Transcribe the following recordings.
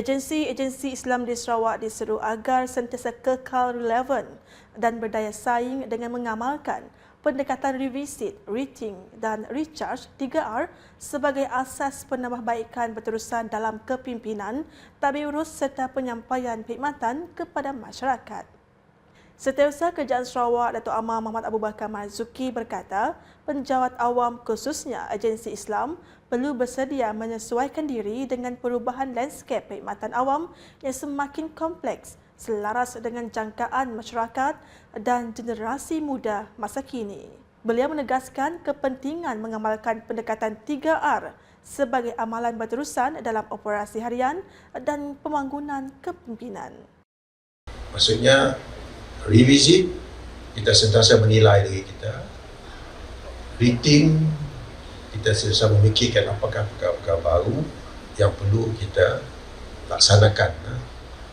Agensi-agensi Islam di Sarawak diseru agar sentiasa kekal relevan dan berdaya saing dengan mengamalkan pendekatan revisit, rating dan recharge 3R sebagai asas penambahbaikan berterusan dalam kepimpinan, tabiurus serta penyampaian perkhidmatan kepada masyarakat. Setiausaha Kerajaan Sarawak Datuk Amar Muhammad Abu Bakar Marzuki berkata, penjawat awam khususnya agensi Islam perlu bersedia menyesuaikan diri dengan perubahan lanskap perkhidmatan awam yang semakin kompleks selaras dengan jangkaan masyarakat dan generasi muda masa kini. Beliau menegaskan kepentingan mengamalkan pendekatan 3R sebagai amalan berterusan dalam operasi harian dan pembangunan kepimpinan. Maksudnya revisit kita sentiasa menilai diri kita. Rating kita sentiasa memikirkan apakah perkara-perkara baru yang perlu kita laksanakan ha?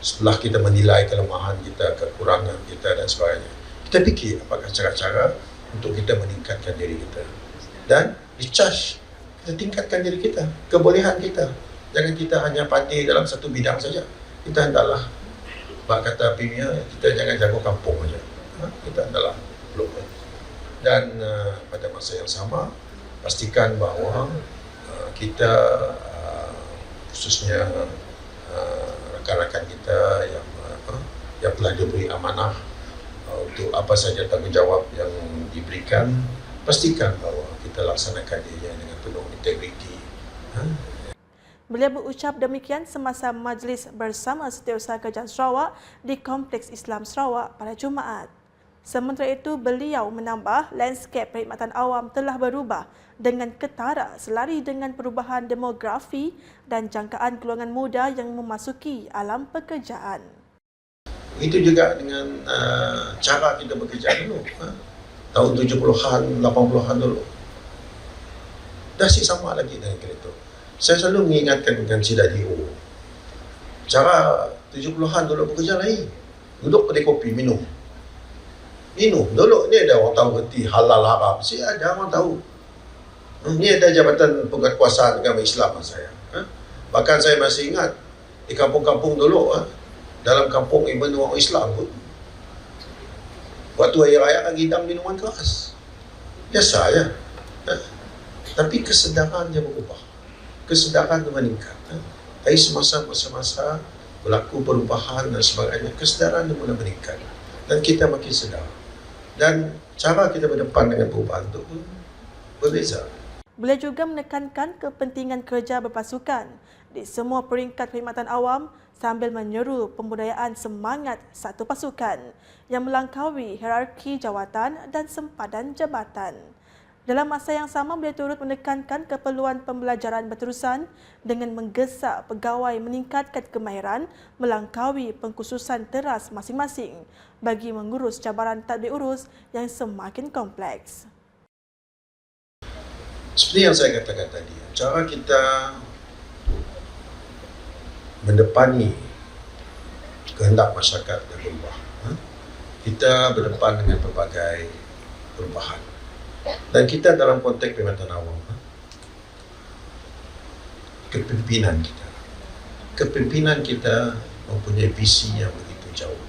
setelah kita menilai kelemahan kita kekurangan kita dan sebagainya. Kita fikir apakah cara-cara untuk kita meningkatkan diri kita. Dan recharge kita tingkatkan diri kita kebolehan kita. Jangan kita hanya pandai dalam satu bidang saja. Kita hendaklah Bak kata Pimia, kita jangan jago kampung saja. Ha? Kita adalah lokal. Dan uh, pada masa yang sama, pastikan bahawa uh, kita uh, khususnya uh, rakan-rakan kita yang uh, yang telah diberi amanah uh, untuk apa saja tanggungjawab yang diberikan, pastikan bahawa kita laksanakan dia dengan penuh integriti. Ha? Beliau berucap demikian semasa majlis bersama Setiausaha Kerajaan Sarawak di Kompleks Islam Sarawak pada Jumaat. Sementara itu, beliau menambah lanskap perkhidmatan awam telah berubah dengan ketara selari dengan perubahan demografi dan jangkaan golongan muda yang memasuki alam pekerjaan. Itu juga dengan uh, cara kita bekerja dulu. Ha? Tahun 70-an, 80-an dulu. Dah si sama lagi dengan kereta saya selalu mengingatkan dengan Cila Dio cara 70-an dulu bekerja lain. Duduk kedai kopi minum. Minum. Dulu ni ada orang tahu reti halal haram. Si ada orang tahu. Hmm, ni ada jabatan penguasaan agama Islam saya. Ha? bahkan saya masih ingat di kampung-kampung dulu ha? dalam kampung even orang Islam pun waktu hari raya hidang minuman keras. Biasa ya. Ha? tapi kesedaran dia berubah kesedaran meningkat. Tapi semasa masa-masa berlaku perubahan dan sebagainya, kesedaran mula meningkat. Dan kita makin sedar. Dan cara kita berdepan dengan perubahan itu pun berbeza. Beliau juga menekankan kepentingan kerja berpasukan di semua peringkat perkhidmatan awam sambil menyeru pembudayaan semangat satu pasukan yang melangkaui hierarki jawatan dan sempadan jabatan. Dalam masa yang sama, beliau turut menekankan keperluan pembelajaran berterusan dengan menggesa pegawai meningkatkan kemahiran melangkaui pengkhususan teras masing-masing bagi mengurus cabaran tadbir urus yang semakin kompleks. Seperti yang saya katakan tadi, cara kita mendepani kehendak masyarakat yang berubah. Ha? Kita berdepan dengan pelbagai perubahan dan kita dalam konteks perkhidmatan awam ha? kepimpinan kita kepimpinan kita mempunyai visi yang begitu jauh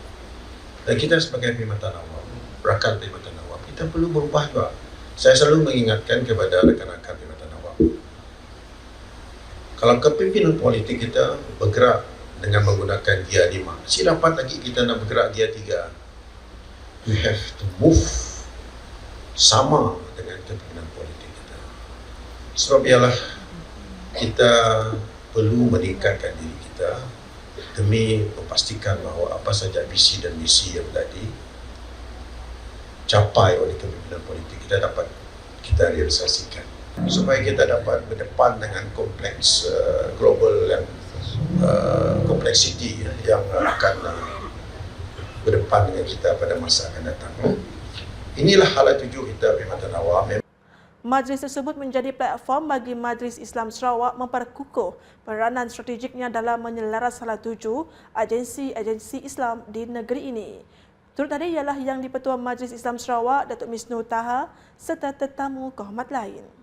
dan kita sebagai perkhidmatan awam rakan perkhidmatan awam kita perlu berubah juga saya selalu mengingatkan kepada rakan-rakan perkhidmatan awam kalau kepimpinan politik kita bergerak dengan menggunakan dia lima, si dapat lagi kita nak bergerak dia tiga. we have to move sama dengan kepimpinan politik kita. Sebab ialah kita perlu meningkatkan diri kita demi memastikan bahawa apa saja visi dan misi yang tadi capai oleh kepimpinan politik kita dapat kita realisasikan supaya kita dapat berdepan dengan kompleks uh, global yang uh, kompleksiti yang akan uh, berdepan dengan kita pada masa akan datang. Inilah hala tuju kita perkhidmatan awam. Majlis tersebut menjadi platform bagi Majlis Islam Sarawak memperkukuh peranan strategiknya dalam menyelaras hala tuju agensi-agensi Islam di negeri ini. Turut tadi ialah yang di-Pertua Majlis Islam Sarawak, Datuk Misnu Taha serta tetamu kehormat lain.